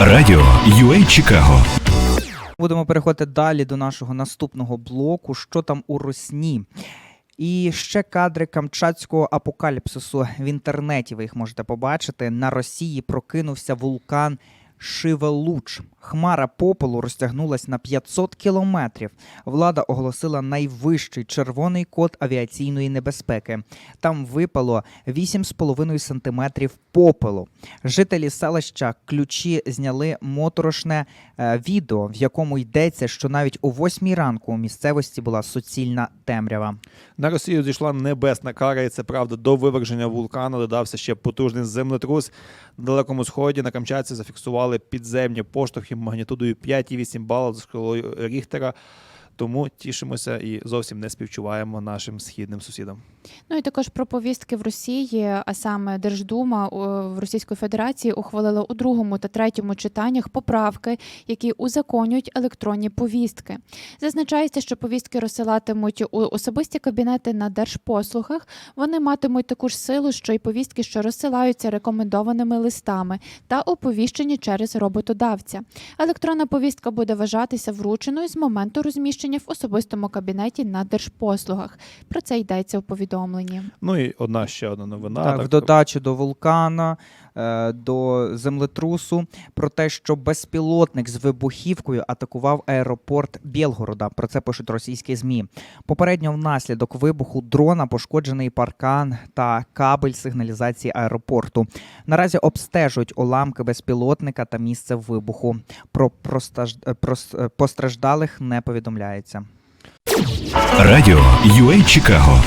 Радіо UA Чикаго Будемо переходити далі до нашого наступного блоку. Що там у Росні? І ще кадри камчатського апокаліпсису в інтернеті. Ви їх можете побачити. На Росії прокинувся вулкан Шивелуч. Хмара попелу розтягнулась на 500 кілометрів. Влада оголосила найвищий червоний код авіаційної небезпеки. Там випало 8,5 сантиметрів попелу. Жителі селища ключі зняли моторошне е, відео, в якому йдеться, що навіть о 8 ранку у місцевості була суцільна темрява. На Росію зійшла небесна кара, і це правда. До виверження вулкану додався ще потужний землетрус. На далекому сході на Камчатці зафіксували підземні поштовхи магнітудою 5,8 балів за шкалою Ріхтера. Тому тішимося і зовсім не співчуваємо нашим східним сусідам. Ну і також про повістки в Росії, а саме Держдума о, в Російської Федерації ухвалила у другому та третьому читаннях поправки, які узаконюють електронні повістки. Зазначається, що повістки розсилатимуть у особисті кабінети на держпослугах. Вони матимуть таку ж силу, що й повістки, що розсилаються рекомендованими листами та оповіщені через роботодавця. Електронна повістка буде вважатися врученою з моменту розміщення в особистому кабінеті на держпослугах. Про це йдеться у повідомленні. Ну і одна ще одна новина. так, в додачі до вулкана, до землетрусу, про те, що безпілотник з вибухівкою атакував аеропорт Білгорода. Про це пишуть російські змі. Попередньо внаслідок вибуху дрона пошкоджений паркан та кабель сигналізації аеропорту. Наразі обстежують уламки безпілотника та місце вибуху. Про е, е, постраждалих не повідомляється. Радіо UA Чикаго